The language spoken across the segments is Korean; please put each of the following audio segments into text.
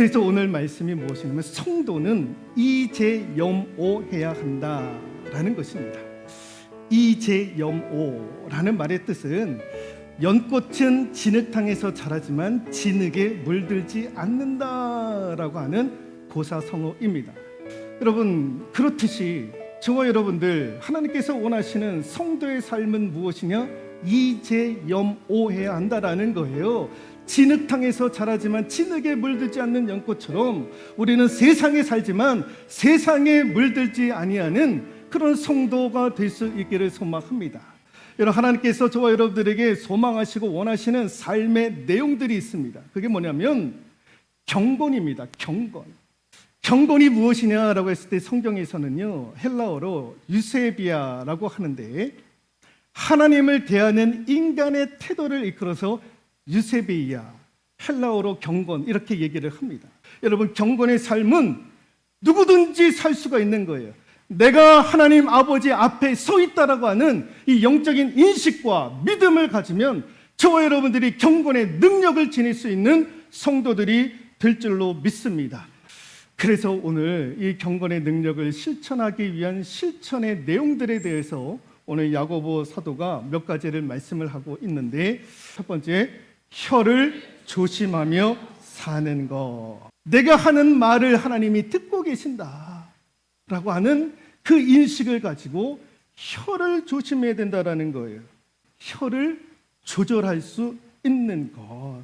그래서 오늘 말씀이 무엇이냐면 성도는 이제염오해야 한다라는 것입니다. 이제염오라는 말의 뜻은 연꽃은 진흙탕에서 자라지만 진흙에 물들지 않는다라고 하는 고사성어입니다. 여러분 그렇듯이 저와 여러분들 하나님께서 원하시는 성도의 삶은 무엇이냐? 이제염오해야 한다라는 거예요. 진흙탕에서 자라지만 진흙에 물들지 않는 연꽃처럼 우리는 세상에 살지만 세상에 물들지 아니하는 그런 성도가 될 수 있기를 소망합니다. 여러분 하나님께서 저와 여러분들에게 소망하시고 원하시는 삶의 내용들이 있습니다. 그게 뭐냐면 경건입니다. 경건. 경건이 무엇이냐라고 했을 때 성경에서는요 헬라어로 유세비아라고 하는데 하나님을 대하는 인간의 태도를 이끌어서 유세비야 헬라어로 경건 이렇게 얘기를 합니다. 여러분 경건의 삶은 누구든지 살 수가 있는 거예요. 내가 하나님 아버지 앞에 서 있다라고 하는 이 영적인 인식과 믿음을 가지면 저와 여러분들이 경건의 능력을 지닐 수 있는 성도들이 될 줄로 믿습니다. 그래서 오늘 이 경건의 능력을 실천하기 위한 실천의 내용들에 대해서 오늘 야고보 사도가 몇 가지를 말씀을 하고 있는데 첫 번째 혀를 조심하며 사는 것. 내가 하는 말을 하나님이 듣고 계신다 라고 하는 그 인식을 가지고 혀를 조심해야 된다라는 거예요. 혀를 조절할 수 있는 것.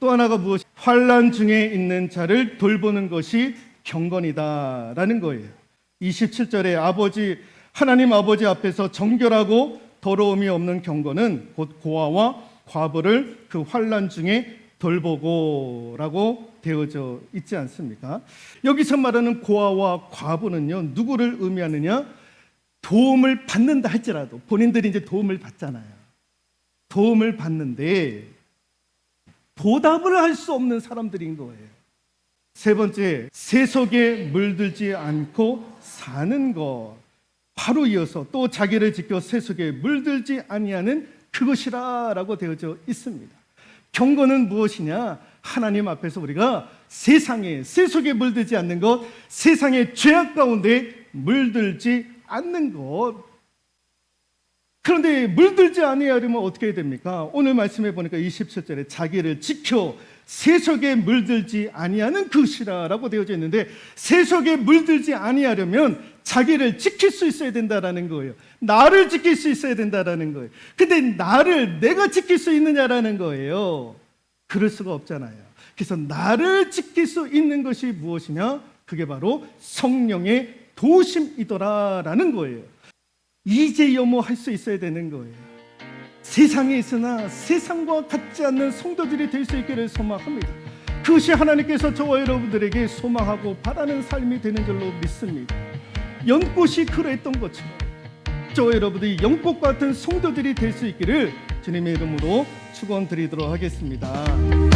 또 하나가 무엇? 환란 중에 있는 자를 돌보는 것이 경건이다라는 거예요. 27절에 아버지 하나님 아버지 앞에서 정결하고 더러움이 없는 경건은 곧 고아와 과부를 그 환란 중에 돌보고라고 되어져 있지 않습니까? 여기서 말하는 고아와 과부는요 누구를 의미하느냐? 도움을 받는다 할지라도 본인들이 이제 도움을 받잖아요. 도움을 받는데 보답을 할 수 없는 사람들인 거예요. 세 번째, 세속에 물들지 않고 사는 것. 바로 이어서 또 자기를 지켜 세속에 물들지 아니하는 그것이라라고 되어져 있습니다. 경건은 무엇이냐? 하나님 앞에서 우리가 세상에 세속에 물들지 않는 것, 세상의 죄악 가운데 물들지 않는 것. 그런데 물들지 아니하려면 어떻게 해야 됩니까? 오늘 말씀해 보니까 27절에 자기를 지켜 세속에 물들지 아니하는 그것이라라고 되어져 있는데 세속에 물들지 아니하려면 자기를 지킬 수 있어야 된다라는 거예요. 나를 지킬 수 있어야 된다라는 거예요. 근데 나를 내가 지킬 수 있느냐라는 거예요. 그럴 수가 없잖아요. 그래서 나를 지킬 수 있는 것이 무엇이냐? 그게 바로 성령의 도심이더라라는 거예요. 이제 염호할 수 있어야 되는 거예요. 세상에 있으나 세상과 같지 않는 성도들이 될 수 있기를 소망합니다. 그것이 하나님께서 저와 여러분들에게 소망하고 바라는 삶이 되는 줄로 믿습니다. 연꽃이 그러했던 것처럼 저와 여러분들이 연꽃 같은 성도들이 될 수 있기를 주님의 이름으로 축원드리도록 하겠습니다.